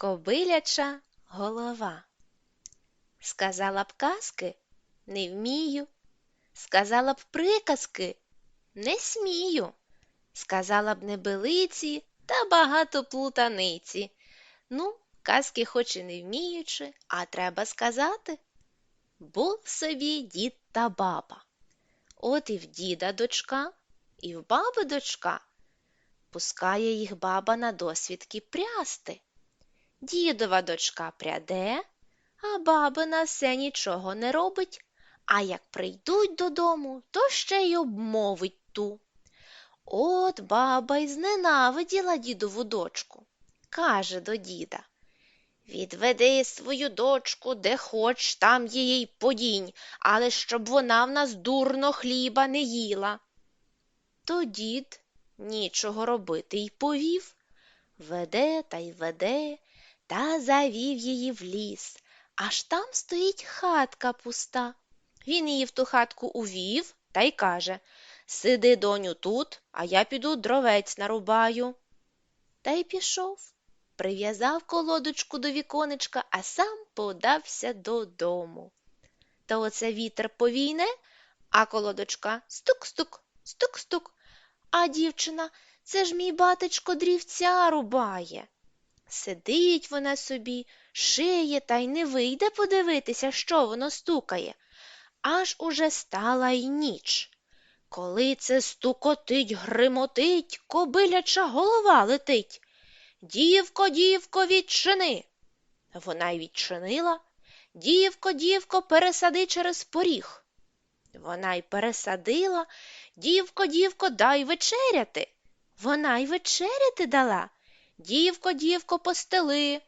Кобиляча голова. Сказала б казки не вмію. Сказала б приказки не смію. Сказала б небелиці та багато плутаниці. Ну, казки хоч і не вміючи, а треба сказати. Був собі дід та баба. От і в діда дочка, і в баби дочка. Пускає їх баба на досвідки прясти. Дідова дочка пряде, а бабина все нічого не робить, а як прийдуть додому, то ще й обмовить ту. От баба й зненавиділа дідову дочку. Каже до діда Відведи свою дочку, де хоч, там її подінь, але щоб вона в нас дурно хліба не їла. То дід нічого робити й повів. Веде та й веде, та завів її в ліс. Аж там стоїть хатка пуста. Він її в ту хатку увів та й каже Сиди, доню, тут, а я піду дровець нарубаю. Та й пішов, прив'язав колодочку до віконечка, а сам подався додому. Та оце вітер повійне, а колодочка стук-стук, стук-стук. А дівчина, це ж мій батечко дрівця рубає. Сидить вона собі, шиє та й не вийде подивитися, що воно стукає. Аж уже стала й ніч. Коли це стукотить, гримотить, кобиляча голова летить. Дівко, дівко, відчини. Вона й відчинила. Дівко, дівко, пересади через поріг. Вона й пересадила. Дівко, дівко, дай вечеряти. Вона й вечеряти дала. Дівко, дівко, постели.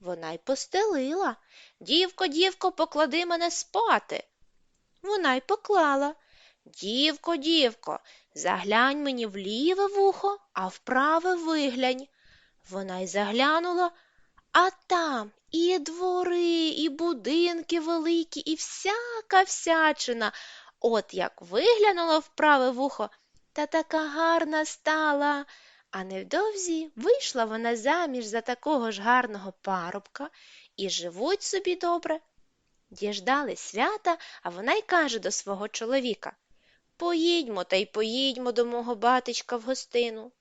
Вона й постелила. Дівко, дівко, поклади мене спати. Вона й поклала. Дівко, дівко, заглянь мені в ліве вухо, а в праве виглянь. Вона й заглянула, а там і двори, і будинки великі, і всяка всячина. От як виглянула в праве вухо, та така гарна стала. А невдовзі вийшла вона заміж за такого ж гарного парубка і живуть собі добре. Діждали свята, а вона й каже до свого чоловіка Поїдьмо та й поїдьмо до мого батечка в гостину.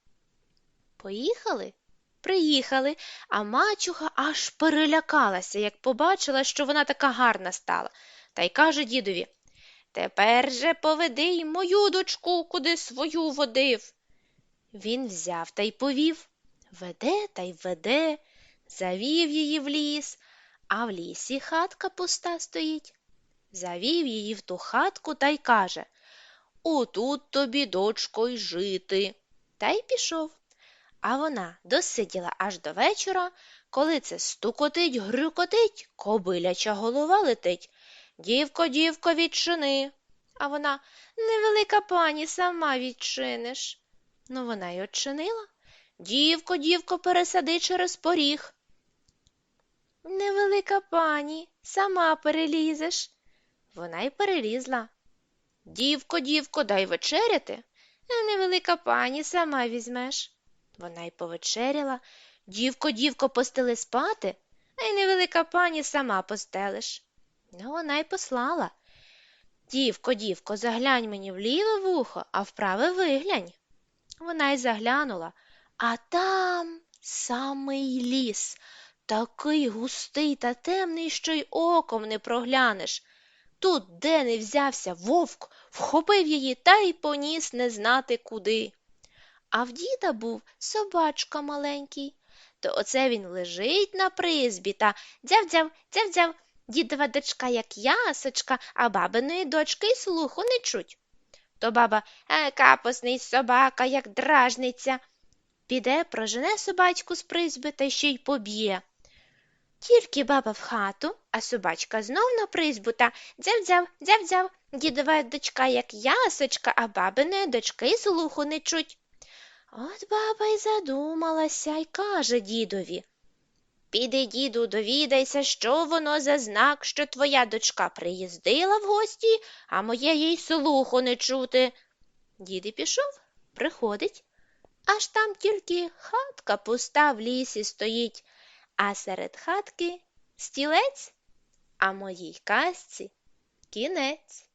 Поїхали? Приїхали, а мачуха аж перелякалася, як побачила, що вона така гарна стала, та й каже дідові Тепер же поведи й мою дочку, куди свою водив. Він взяв та й повів. Веде та й веде, завів її в ліс, а в лісі хатка пуста стоїть. Завів її в ту хатку та й каже Отут тобі, дочко, й жити. Та й пішов. А вона досиділа аж до вечора, коли це стукотить, грюкотить, кобиляча голова летить. Дівко, дівко, відчини. А вона невелика пані, сама відчиниш. Ну, вона й odчинила. Дівко, дівко, пересади через поріг. Невелика пані, сама перелізеш. Вона й перелізла. Дівко, дівко, дай вечеряти. Невелика пані, сама візьмеш. Вона й повечеряла. Дівко, дівко, постели спати, а й невелика пані сама постелиш. Ну, вона й послала. Дівко, дівко, заглянь мені в ліве вухо, а в праве виглянь. Вона й заглянула, а там самий ліс, такий густий та темний, що й оком не проглянеш. Тут, де не взявся вовк, вхопив її та й поніс не знати куди. А в діда був собачка маленький. То оце він лежить на призбі та дзяв-дзяв, дзяв-дзяв, дідова дочка, як ясочка, а бабиної дочки й слуху не чуть. То баба е, капосний собака, як дражниця. Піде, прожене собачку з призьби та ще й поб'є. Тільки баба в хату, а собачка знов на призьбу та дзяв-дзяв, дзяв-дзяв, дідова дочка, як ясочка, а бабиної дочки слуху не чуть. От баба й задумалася й каже дідові Піди, діду, довідайся, що воно за знак, що твоя дочка приїздила в гості, а моєї слуху не чути. Дід і пішов, приходить, аж там тільки хатка пуста в лісі стоїть, а серед хатки стілець, а моїй казці кінець.